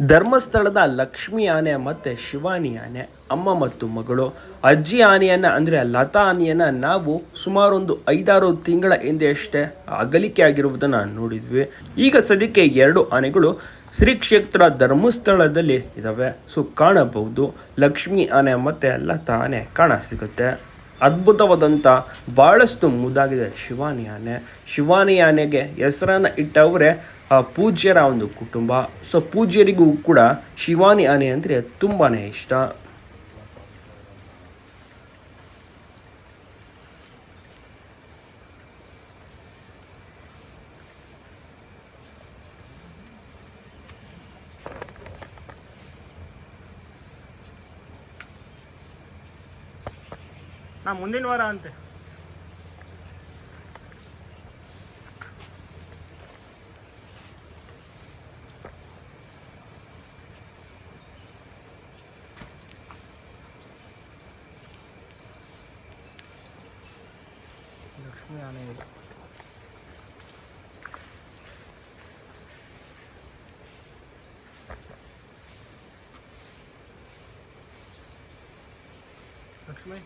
ಧರ್ಮಸ್ಥಳದ ಲಕ್ಷ್ಮಿ ಆನೆ ಮತ್ತು ಶಿವಾನಿ ಆನೆ, ಅಮ್ಮ ಮತ್ತು ಮಗಳು. ಅಜ್ಜಿ ಆನೆಯನ್ನ ಅಂದರೆ ಲತಾ ಆನೆಯನ್ನು ನಾವು ಸುಮಾರೊಂದು ಐದಾರು ತಿಂಗಳ ಹಿಂದೆ ಅಷ್ಟೇ ಅಗಲಿಕೆ ಆಗಿರುವುದನ್ನು ನೋಡಿದ್ವಿ. ಈಗ ಸದ್ಯಕ್ಕೆ ಎರಡು ಆನೆಗಳು ಶ್ರೀ ಕ್ಷೇತ್ರ ಧರ್ಮಸ್ಥಳದಲ್ಲಿ ಇದ್ದಾವೆ ಸೊ ಕಾಣಬಹುದು. ಲಕ್ಷ್ಮಿ ಆನೆ ಮತ್ತು ಲತಾ ಆನೆ ಕಾಣ ಸಿಗುತ್ತೆ. ಅದ್ಭುತವಾದಂಥ ಭಾಳಷ್ಟು ಮುದ್ದಾಗಿದೆ ಶಿವಾನಿ ಆನೆ. ಶಿವಾನಿ ಆನೆಗೆ ಹೆಸರನ್ನು ಇಟ್ಟವರೇ ಪೂಜ್ಯರ ಒಂದು ಕುಟುಂಬ. ಸೊ ಪೂಜ್ಯರಿಗೂ ಕೂಡ ಶಿವಾನಿ ಆನೆ ಅಂದರೆ ತುಂಬಾ ಇಷ್ಟ. ನಾ ಮುಂದಿನ ವಾರ ಅಂತೆ. ಲಕ್ಷ್ಮಿ ಆನೆ ಇದೆ ಲಕ್ಷ್ಮಿ